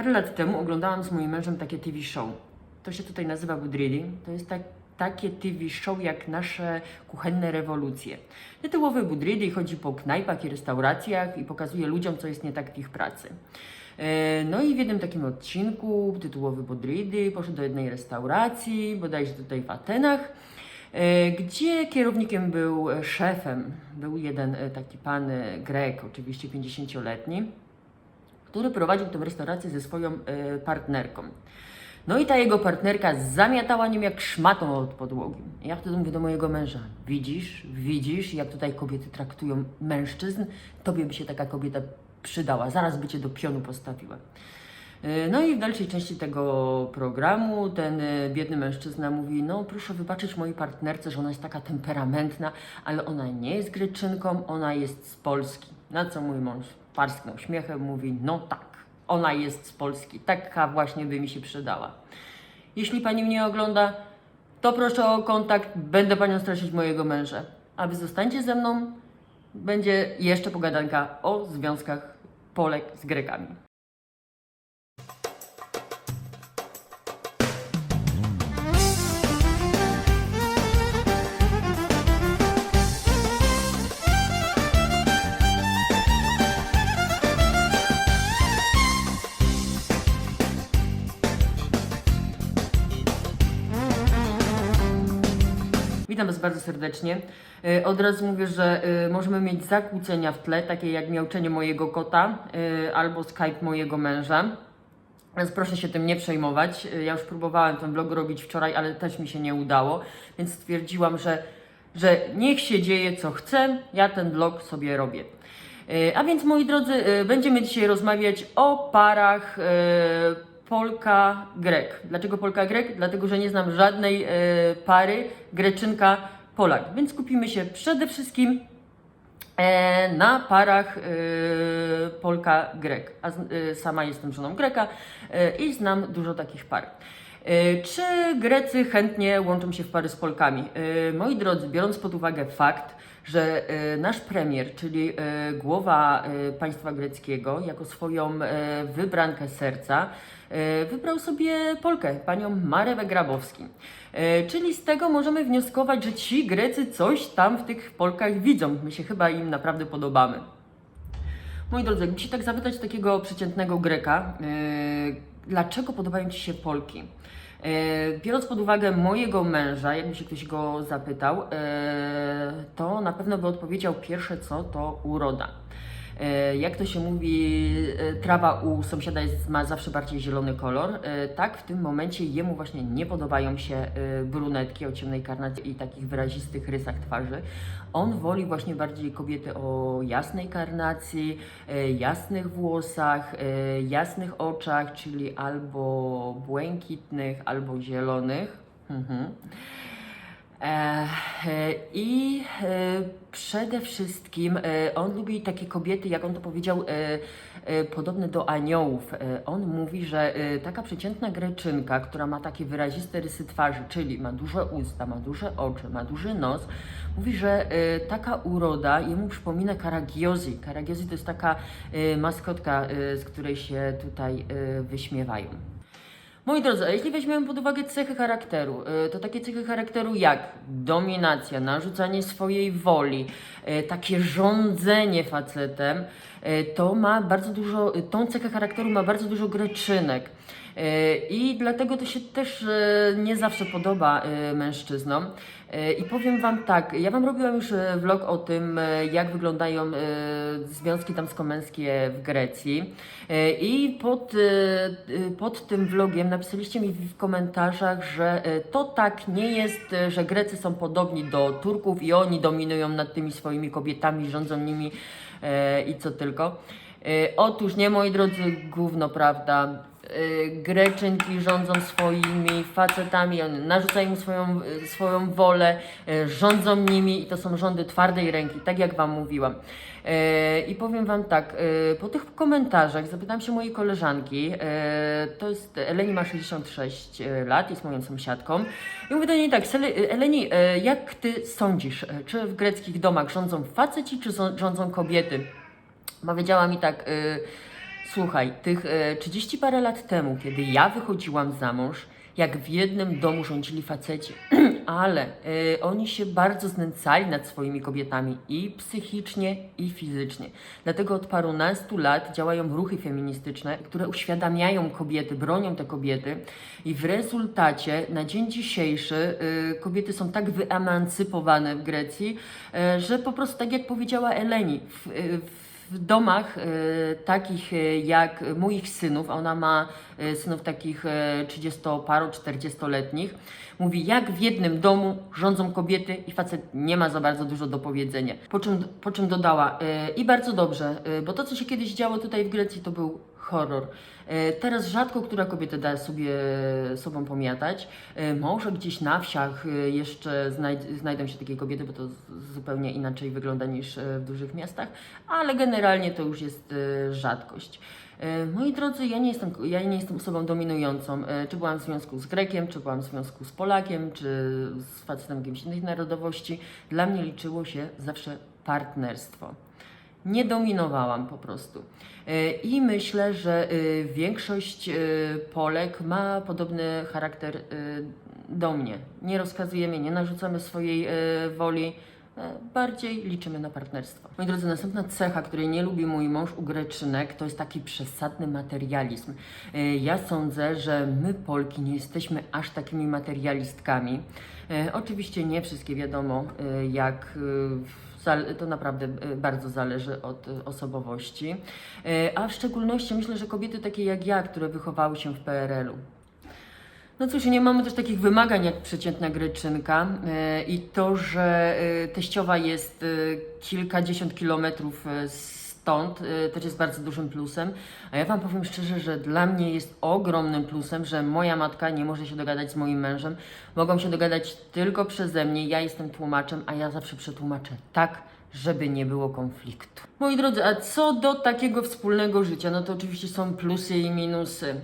Parę lat temu oglądałam z moim mężem takie TV show. To się tutaj nazywa Budridi. To jest tak, takie TV show jak nasze kuchenne rewolucje. Tytułowy Budridi chodzi po knajpach i restauracjach i pokazuje ludziom, co jest nie tak w ich pracy. E, No i w jednym takim odcinku tytułowy Budridi poszedł do jednej restauracji, bodajże tutaj w Atenach, e, gdzie kierownikiem był szefem, był jeden e, taki pan Grek, oczywiście 50-letni, który prowadził tę restaurację ze swoją e, partnerką. No i ta jego partnerka zamiatała nim jak szmatą od podłogi. Ja wtedy mówię do mojego męża, widzisz, widzisz, jak tutaj kobiety traktują mężczyzn? Tobie by się taka kobieta przydała, zaraz by cię do pionu postawiła. E, No i w dalszej części tego programu ten e, biedny mężczyzna mówi, no proszę wybaczyć mojej partnerce, że ona jest taka temperamentna, ale ona nie jest Greczynką, ona jest z Polski. Na co mój mąż parsknął śmiechem, mówi, no tak, ona jest z Polski, taka właśnie by mi się przydała. Jeśli pani mnie ogląda, to proszę o kontakt, będę panią straszyć mojego męża. A wy zostańcie ze mną, będzie jeszcze pogadanka o związkach Polek z Grekami. Witam Was bardzo serdecznie. E, Od razu mówię, że e, możemy mieć zakłócenia w tle, takie jak miauczenie mojego kota e, albo Skype mojego męża. Więc proszę się tym nie przejmować. Ja już próbowałem ten vlog robić wczoraj, ale też mi się nie udało, więc stwierdziłam, że, że niech się dzieje co chce, ja ten vlog sobie robię. A więc moi drodzy, będziemy dzisiaj rozmawiać o parach e, Polka-Grek. Dlaczego Polka-Grek? Dlatego, że nie znam żadnej e, pary Greczynka-Polak. Więc skupimy się przede wszystkim e, na parach e, Polka-Grek. A z- e, sama jestem żoną Greka i znam dużo takich par. Czy Grecy chętnie łączą się w pary z Polkami? Moi drodzy, biorąc pod uwagę fakt, że nasz premier, czyli głowa państwa greckiego, jako swoją wybrankę serca, wybrał sobie Polkę, panią Marewę Grabowski. E, Czyli z tego możemy wnioskować, że ci Grecy coś tam w tych Polkach widzą. My się chyba im naprawdę podobamy. Moi drodzy, jakby się tak zapytać takiego przeciętnego Greka, yy, dlaczego podobają Ci się Polki? Biorąc pod uwagę mojego męża, jakby się ktoś go zapytał, to na pewno by odpowiedział pierwsze co, to uroda. Yy, Jak to się mówi, yy, trawa u sąsiada jest, ma zawsze bardziej zielony kolor. Yy, Tak, w tym momencie jemu właśnie nie podobają się brunetki o ciemnej karnacji i takich wyrazistych rysach twarzy. On woli właśnie bardziej kobiety o jasnej karnacji, e, jasnych włosach, e, jasnych oczach, czyli albo błękitnych, albo zielonych. Mhm. E, I e, przede wszystkim e, on lubi takie kobiety, jak on to powiedział, podobne do aniołów. On mówi, że taka przeciętna greczynka, która ma takie wyraziste rysy twarzy, czyli ma duże usta, ma duże oczy, ma duży nos, mówi, że taka uroda jemu przypomina Karagiozi. Karagiozi to jest taka maskotka, z której się tutaj wyśmiewają. Moi drodzy, a jeśli weźmiemy pod uwagę cechy charakteru, y, to takie cechy charakteru jak dominacja, narzucanie swojej woli, y, takie rządzenie facetem, y, to ma bardzo dużo, tą cechę charakteru ma bardzo dużo greczynek. I dlatego to się też y, nie zawsze podoba y, mężczyznom. Y, I powiem Wam tak, ja Wam robiłam już vlog o tym, jak wyglądają związki damsko-męskie w Grecji. I pod, pod tym vlogiem napisaliście mi w komentarzach, że to tak nie jest, że Grecy są podobni do Turków i oni dominują nad tymi swoimi kobietami, rządzą nimi i co tylko. Y, Otóż nie, moi drodzy, gówno, prawda? Y, Greczynki rządzą swoimi facetami, narzucają im swoją, y, swoją wolę, rządzą nimi i to są rządy twardej ręki, tak jak Wam mówiłam. I powiem Wam tak, po tych komentarzach zapytałam się mojej koleżanki, to jest, Eleni ma 66 lat, jest moją sąsiadką i mówię do niej tak, "Sele- Eleni, jak Ty sądzisz, czy w greckich domach rządzą faceci, czy rządzą kobiety? Powiedziała mi tak, y, Słuchaj, tych e, 30 parę lat temu, kiedy ja wychodziłam za mąż, jak w jednym domu rządzili faceci, ale e, oni się bardzo znęcali nad swoimi kobietami i psychicznie, i fizycznie. Dlatego od parunastu lat działają ruchy feministyczne, które uświadamiają kobiety, bronią te kobiety i w rezultacie na dzień dzisiejszy e, kobiety są tak wyemancypowane w Grecji, e, że po prostu tak jak powiedziała Eleni, w, e, w domach e, takich e, jak moich synów, a ona ma e, synów takich e, 30-paro, 40-letnich, mówi jak w jednym domu rządzą kobiety i facet nie ma za bardzo dużo do powiedzenia. Po czym, po czym dodała i bardzo dobrze, bo to co się kiedyś działo tutaj w Grecji to był horror. E, Teraz rzadko która kobieta da sobie sobą pomiatać. Może gdzieś na wsiach e, jeszcze znajd- znajdą się takie kobiety, bo to zupełnie inaczej wygląda niż e, w dużych miastach, ale generalnie to już jest rzadkość. Moi drodzy, ja nie jestem, ja nie jestem osobą dominującą. Czy byłam w związku z Grekiem, czy byłam w związku z Polakiem, czy z facetem jakimś innej narodowości. Dla mnie liczyło się zawsze partnerstwo. Nie dominowałam po prostu. E, I myślę, że e, większość e, Polek ma podobny charakter do mnie. Nie rozkazujemy, nie narzucamy swojej woli, bardziej liczymy na partnerstwo. Moi drodzy, następna cecha, której nie lubi mój mąż u Greczynek, to jest taki przesadny materializm. Ja sądzę, że my Polki nie jesteśmy aż takimi materialistkami. Oczywiście nie wszystkie wiadomo, jak To naprawdę e, bardzo zależy od e, osobowości. E, A w szczególności myślę, że kobiety takie jak ja, które wychowały się w PRL-u. No cóż, nie mamy też takich wymagań jak przeciętna greczynka i to, że teściowa jest kilkadziesiąt kilometrów e, stąd, e, też jest bardzo dużym plusem. A ja Wam powiem szczerze, że dla mnie jest ogromnym plusem, że moja matka nie może się dogadać z moim mężem. Mogą się dogadać tylko przeze mnie, ja jestem tłumaczem, a ja zawsze przetłumaczę tak, żeby nie było konfliktu. Moi drodzy, a co do takiego wspólnego życia, no to oczywiście są plusy i minusy.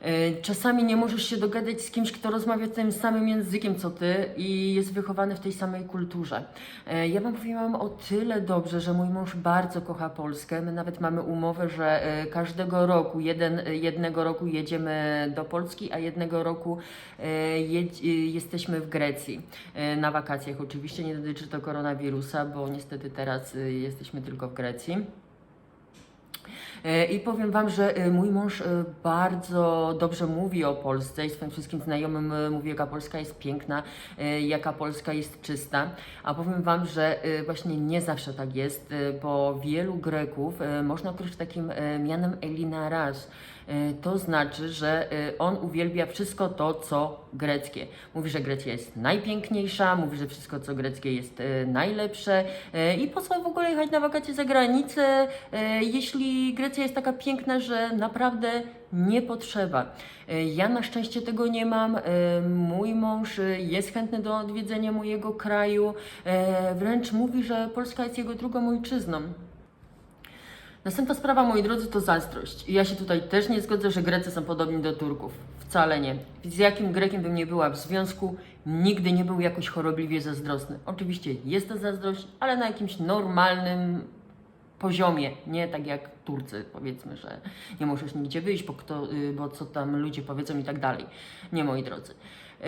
E, Czasami nie możesz się dogadać z kimś, kto rozmawia tym samym językiem co ty i jest wychowany w tej samej kulturze. E, Ja wam powiem o tyle dobrze, że mój mąż bardzo kocha Polskę. My nawet mamy umowę, że e, każdego roku, jeden, jednego roku jedziemy do Polski, a jednego roku jesteśmy w Grecji. Na wakacjach oczywiście, nie dotyczy to koronawirusa, bo niestety teraz jesteśmy tylko w Grecji. E, I powiem Wam, że e, mój mąż e, bardzo dobrze mówi o Polsce i swoim wszystkim znajomym mówi, jaka Polska jest piękna, jaka Polska jest czysta. A powiem Wam, że właśnie nie zawsze tak jest, bo wielu Greków można określić takim mianem elinaras. E, To znaczy, że e, on uwielbia wszystko to, co greckie. Mówi, że Grecja jest najpiękniejsza, mówi, że wszystko, co greckie jest e, najlepsze i po co w ogóle jechać na wakacje za granicę, jeśli Grecja jest taka piękna, że naprawdę nie potrzeba. Ja na szczęście tego nie mam. Mój mąż jest chętny do odwiedzenia mojego kraju. Wręcz mówi, że Polska jest jego drugą ojczyzną. Następna sprawa, moi drodzy, to zazdrość. I ja się tutaj też nie zgodzę, że Grecy są podobni do Turków. Wcale nie. Z jakim Grekiem bym nie była w związku, nigdy nie był jakoś chorobliwie zazdrosny. Oczywiście jest to zazdrość, ale na jakimś normalnym poziomie, nie tak jak Turcy, powiedzmy, że nie możesz nigdzie wyjść, bo, kto, y, bo co tam ludzie powiedzą i tak dalej. Nie, moi drodzy. Yy,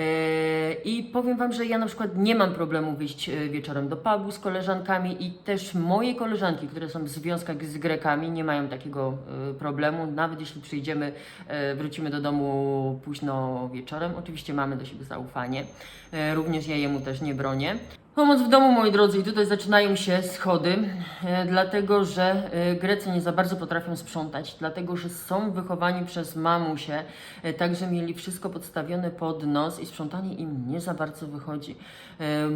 I powiem Wam, że ja na przykład nie mam problemu wyjść e, wieczorem do pubu z koleżankami i też moje koleżanki, które są w związkach z Grekami, nie mają takiego e, problemu. Nawet jeśli przyjdziemy, e, wrócimy do domu późno wieczorem, oczywiście mamy do siebie zaufanie. E, Również ja jemu też nie bronię. Pomoc w domu, moi drodzy, i tutaj zaczynają się schody, e, dlatego że e, Grecy nie za bardzo potrafią sprzątać, dlatego że są wychowani przez mamusię, e, także mieli wszystko podstawione pod nos i sprzątanie im nie za bardzo wychodzi.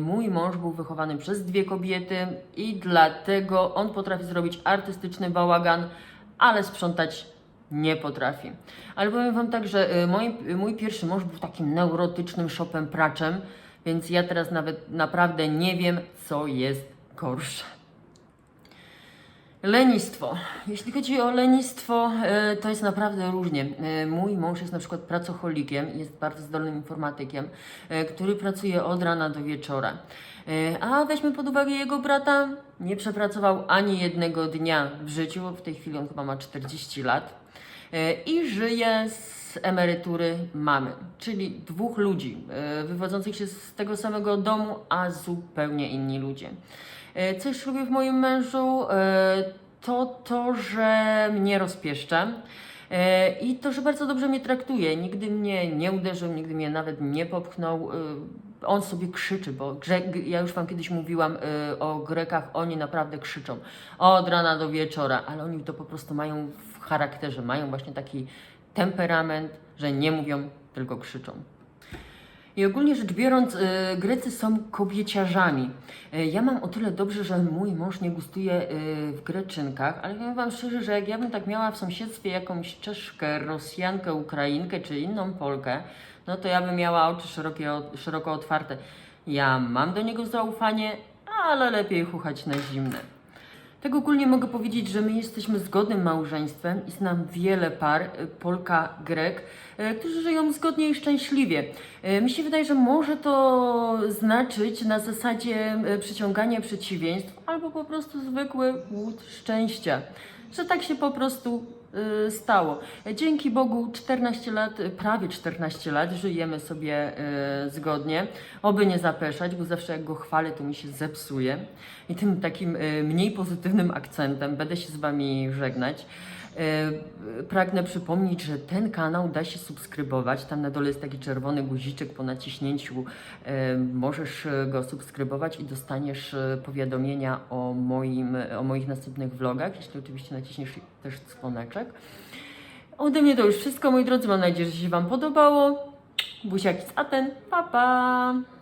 Mój mąż był wychowany przez dwie kobiety i dlatego on potrafi zrobić artystyczny bałagan, ale sprzątać nie potrafi. Ale powiem Wam tak, że mój, mój pierwszy mąż był takim neurotycznym szopem praczem, więc ja teraz nawet naprawdę nie wiem, co jest gorsze. Lenistwo. Jeśli chodzi o lenistwo, e, to jest naprawdę różnie. E, Mój mąż jest na przykład pracocholikiem, jest bardzo zdolnym informatykiem, e, który pracuje od rana do wieczora. A weźmy pod uwagę jego brata, nie przepracował ani jednego dnia w życiu, w tej chwili on chyba ma 40 lat i żyje z emerytury mamy, czyli dwóch ludzi e, wywodzących się z tego samego domu, a zupełnie inni ludzie. E, Co jeszcze lubię w moim mężu, e, to to, że mnie rozpieszcza. I to, że bardzo dobrze mnie traktuje. Nigdy mnie nie uderzył, nigdy mnie nawet nie popchnął. On sobie krzyczy, bo ja już Wam kiedyś mówiłam o Grekach, oni naprawdę krzyczą od rana do wieczora, ale oni to po prostu mają w charakterze, mają właśnie taki temperament, że nie mówią, tylko krzyczą. I ogólnie rzecz biorąc, y, Grecy są kobieciarzami. Y, Ja mam o tyle dobrze, że mój mąż nie gustuje y, w Greczynkach, ale powiem Wam szczerze, że jak ja bym tak miała w sąsiedztwie jakąś Czeszkę, Rosjankę, Ukrainkę czy inną Polkę, no to ja bym miała oczy szerokie, szeroko otwarte. Ja mam do niego zaufanie, ale lepiej chuchać na zimne. Tak ogólnie mogę powiedzieć, że my jesteśmy zgodnym małżeństwem i znam wiele par, y, Polka, Grek, y, którzy żyją zgodnie i szczęśliwie. Y, Mi się wydaje, że może to znaczyć na zasadzie przyciągania przeciwieństw albo po prostu zwykły głód szczęścia. Że tak się po prostu stało. Dzięki Bogu 14 lat, y, prawie 14 lat żyjemy sobie y, zgodnie. Oby nie zapeszać, bo zawsze jak go chwalę, to mi się zepsuje. I tym takim y, mniej pozytywnym akcentem będę się z Wami żegnać. Y, Pragnę przypomnieć, że ten kanał da się subskrybować. Tam na dole jest taki czerwony guziczek po naciśnięciu. y, Możesz y, go subskrybować i dostaniesz powiadomienia o, moim, o moich następnych vlogach, jeśli oczywiście naciśniesz też dzwoneczek. Ode mnie to już wszystko, moi drodzy. Mam nadzieję, że się Wam podobało. Buziaki z Aten. Pa, pa!